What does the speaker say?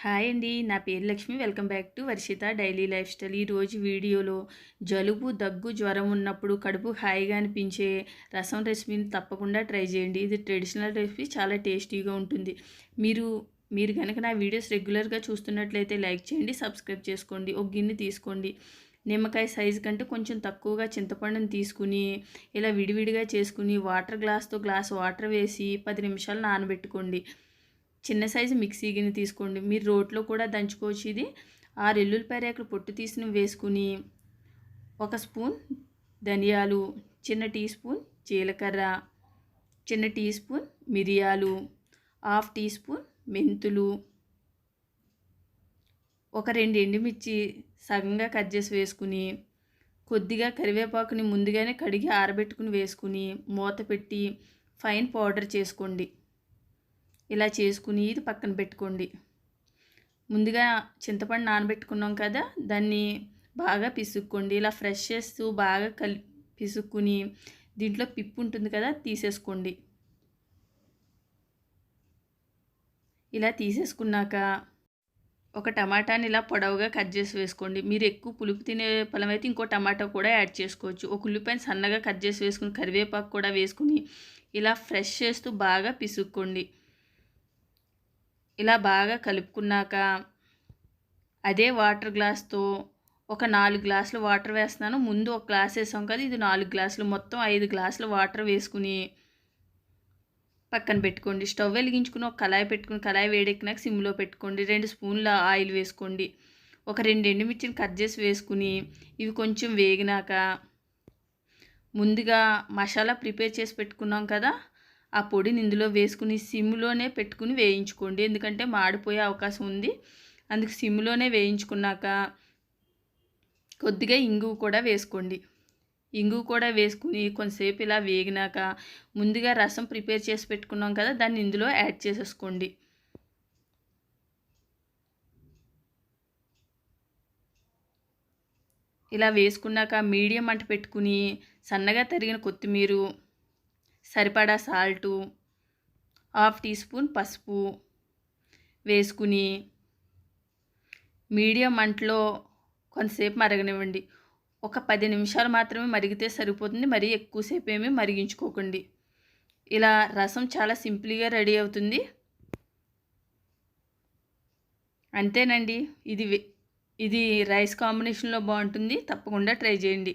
Hi అండి నా పేరు Lakshmi. Welcome back to Varshitha daily lifestyle. ఈరోజు వీడియోలో జలుబు దగ్గు జ్వరం ఉన్నప్పుడు కడుపు హాయిగా అనిపించే రసం రెసిపీని తప్పకుండా ట్రై చేయండి. ఇది ట్రెడిషనల్ రెసిపీ చాలా టేస్టీగా ఉంటుంది. మీరు మీరు కనుక నా వీడియోస్ రెగ్యులర్గా చూస్తున్నట్లయితే లైక్ చేయండి సబ్స్క్రైబ్ చేసుకోండి ఒక గిన్నె తీసుకోండి. నిమ్మకాయ సైజు కంటే కొంచెం తక్కువగా చింతపండుని తీసుకుని ఇలా విడివిడిగా చేసుకుని వాటర్ గ్లాస్తో గ్లాస్ వాటర్ వేసి పది నిమిషాలు నానబెట్టుకోండి. చిన్న సైజు మిక్సీ గిన్నె తీసుకోండి. మీరు రోట్లో కూడా దంచుకోవచ్చు ఇది. ఆరు ఎల్లుల్లిపాయ రేకులు పొట్టు తీసిన వేసుకుని ఒక స్పూన్ ధనియాలు చిన్న టీ స్పూన్ జీలకర్ర చిన్న టీ స్పూన్ మిరియాలు హాఫ్ టీ స్పూన్ మెంతులు ఒక రెండు ఎండుమిర్చి సగంగా కట్ చేసి వేసుకుని కొద్దిగా కరివేపాకుని ముందుగానే కడిగి ఆరబెట్టుకుని వేసుకుని మూత పెట్టి ఫైన్ పౌడర్ చేసుకోండి. ఇలా చేసుకుని ఇది పక్కన పెట్టుకోండి. ముందుగా చింతపండు నానబెట్టుకున్నాం కదా దాన్ని బాగా పిసుక్కోండి. ఇలా ఫ్రెష్ చేస్తూ బాగా కలి పిసుక్కుని దీంట్లో పిప్పు ఉంటుంది కదా తీసేసుకోండి. ఇలా తీసేసుకున్నాక ఒక టమాటాని ఇలా పొడవుగా కట్ చేసి వేసుకోండి. మీరు ఎక్కువ పులుపు తినే పొలం అయితే ఇంకో టమాటా కూడా యాడ్ చేసుకోవచ్చు. ఒక ఉల్లిపాయని సన్నగా కట్ చేసి వేసుకుని కరివేపాకు కూడా వేసుకుని ఇలా ఫ్రెష్ చేస్తూ బాగా పిసుక్కోండి. ఇలా బాగా కలుపుకున్నాక అదే వాటర్ గ్లాస్తో ఒక నాలుగు గ్లాసులు వాటర్ వేస్తున్నాను. ముందు ఒక గ్లాస్ వేసాం కదా ఇది నాలుగు గ్లాసులు. మొత్తం ఐదు గ్లాసులు వాటర్ వేసుకుని పక్కన పెట్టుకోండి. స్టవ్ వెలిగించుకుని ఒక కళాయి పెట్టుకుని కళాయి వేడెక్కినాక సిమ్లో పెట్టుకోండి. రెండు స్పూన్ల ఆయిల్ వేసుకోండి. ఒక రెండు ఎండుమిర్చిని కట్ చేసి వేసుకుని ఇవి కొంచెం వేగినాక ముందుగా మసాలా ప్రిపేర్ చేసి పెట్టుకున్నాం కదా ఆ పొడిని ఇందులో వేసుకుని సిమ్లోనే పెట్టుకుని వేయించుకోండి. ఎందుకంటే మాడిపోయే అవకాశం ఉంది. అందుకు సిమ్లోనే వేయించుకున్నాక కొద్దిగా ఇంగువ కూడా వేసుకోండి. ఇంగువ కూడా వేసుకుని కొంతసేపు ఇలా వేగినాక ముందుగా రసం ప్రిపేర్ చేసి పెట్టుకున్నాం కదా దాన్ని ఇందులో యాడ్ చేసేసుకోండి. ఇలా వేసుకున్నాక మీడియం అంట పెట్టుకుని సన్నగా తరిగిన కొత్తిమీర సరిపడా సాల్టు హాఫ్ టీ స్పూన్ పసుపు వేసుకుని మీడియం మంటలో కొంతసేపు మరగనివ్వండి. ఒక పది నిమిషాలు మాత్రమే మరిగితే సరిపోతుంది. మరీ ఎక్కువసేపు ఏమీ మరిగించుకోకండి. ఇలా రసం చాలా సింపుల్గా రెడీ అవుతుంది. అంతేనండి. ఇది ఇది రైస్ కాంబినేషన్లో బాగుంటుంది. తప్పకుండా ట్రై చేయండి.